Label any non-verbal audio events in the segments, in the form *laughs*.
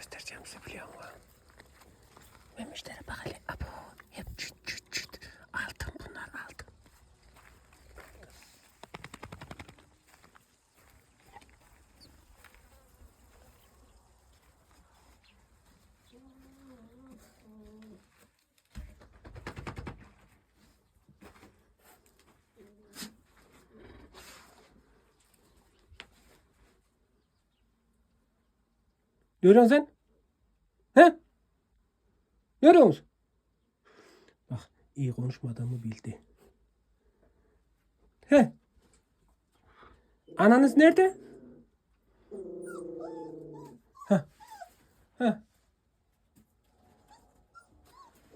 göstereceğim size biliyor musun? Memişlere bak hele. Abo. Hep çüt Görüyorsun sen? He? Görüyor musun? Bak iyi konuşmadığımı bildi. He? Ananız nerede? Ha. Ha.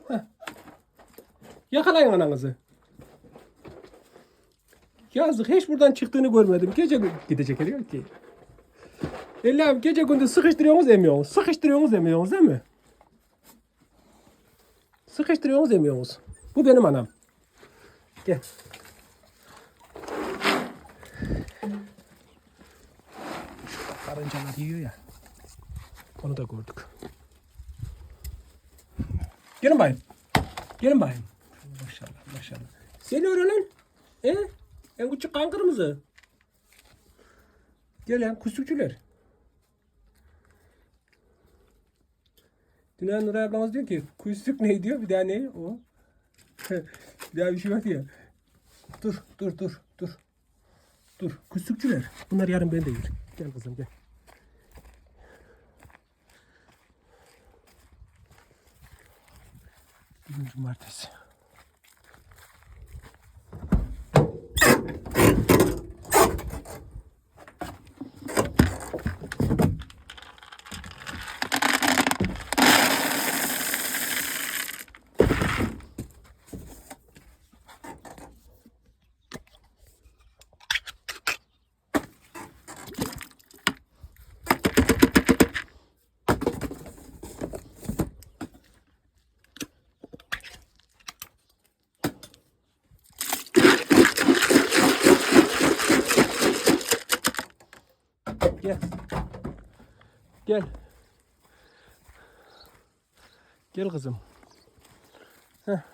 Ha. Yakalayın ananızı. Yazık hiç buradan çıktığını görmedim. Gece gidecek diyor ki. Allah'ım gece gündüz sıkıştırıyorsunuz emiyorsunuz. Sıkıştırıyorsunuz emiyorsunuz değil mi? Sıkıştırıyorsunuz emiyorsunuz. Bu benim anam. Gel. Karıncalar yiyor ya. Onu da gördük. Gelin bayım. Gelin bayım. Maşallah maşallah. Seni öğrenen. E? En küçük kan kırmızı. Gelen kusukçular. Dünya Nur ablamız diyor ki kusuk ne diyor bir daha ne o? *laughs* bir daha bir şey var ya. Dur dur dur dur. Dur kusukçular. Bunlar yarın ben de yer. Gel kızım gel. Bugün cumartesi. Gel. Gel. Gel kızım. Heh. Heh.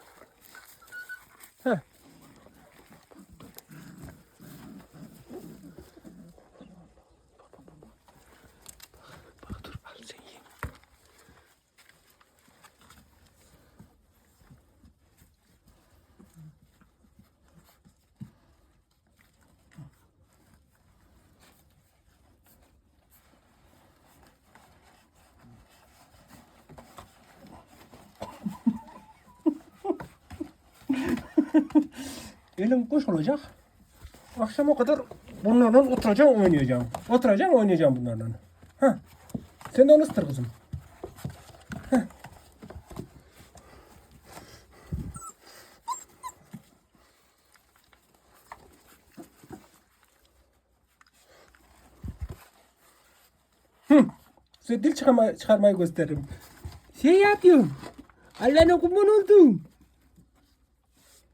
*laughs* Elim boş olacak. Akşama kadar bunlarla oturacağım oynayacağım. Oturacağım oynayacağım bunlarla. Heh. Sen de onu ısıtır kızım. Heh. Hı. Size dil çıkarma, çıkarmayı gösteririm. Şey yapıyorum. Allah'ın kurban oldum.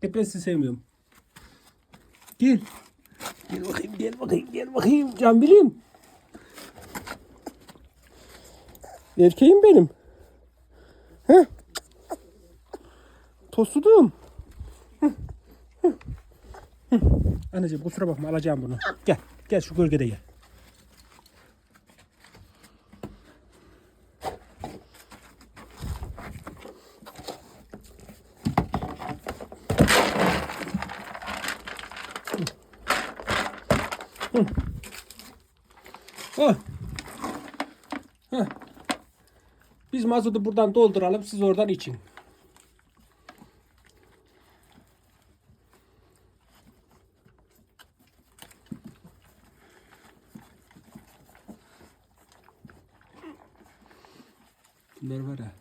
Sizi sevmiyorum. Gel. Gel bakayım, gel bakayım, gel bakayım. Can bileyim. Erkeğim benim. He? Tosudum. Anneciğim kusura bakma alacağım bunu. Gel, gel şu gölgede gel. Hah. Hah. Biz mazotu buradan dolduralım, siz oradan için. Bunlar var ya.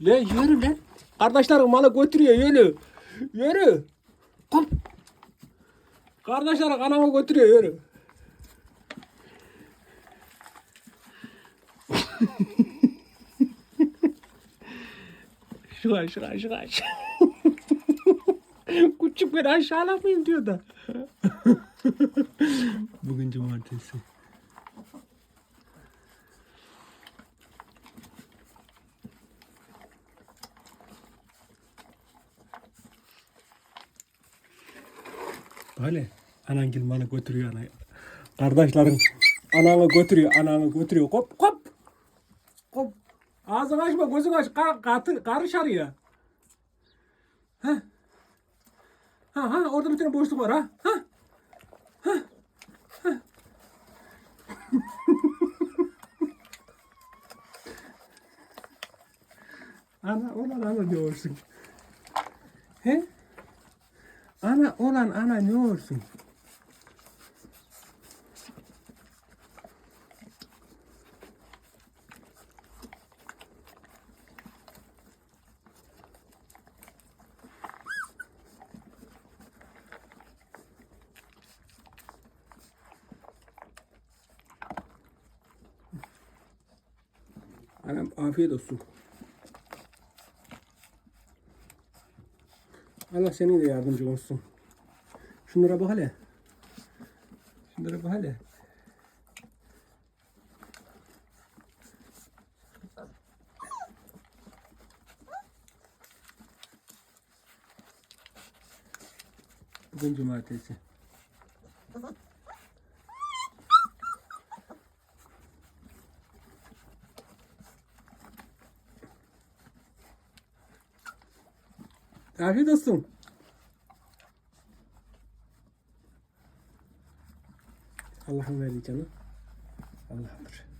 Lan yürü lan. Kardeşlerim malı götürüyor yürü. Yürü. Kom. Kardeşler anamı götürüyor yürü. *laughs* şuraya şuraya şuraya. *laughs* Küçük beni aşağılamayın diyor da. Bugün cumartesi. Böyle anan gilmanı götürüyor ana. Kardeşlerin ananı götürüyor, ananı götürüyor. Kop kop. Kop. Ağzını açma, gözünü aç. Kar, katı, karış arıyor. Ha. Ha ha orada bir tane boşluk var ha. Ha. Ha. Ha. *laughs* ana olan ana diyorsun. He? Ana olan ana ne olsun? Anam afiyet olsun. Allah senin de yardımcı olsun. Şunlara bak hele. Şunlara bak hele. Bugün cumartesi. Afiyet olsun. Allah'ın verdiği canı Allah'ındır.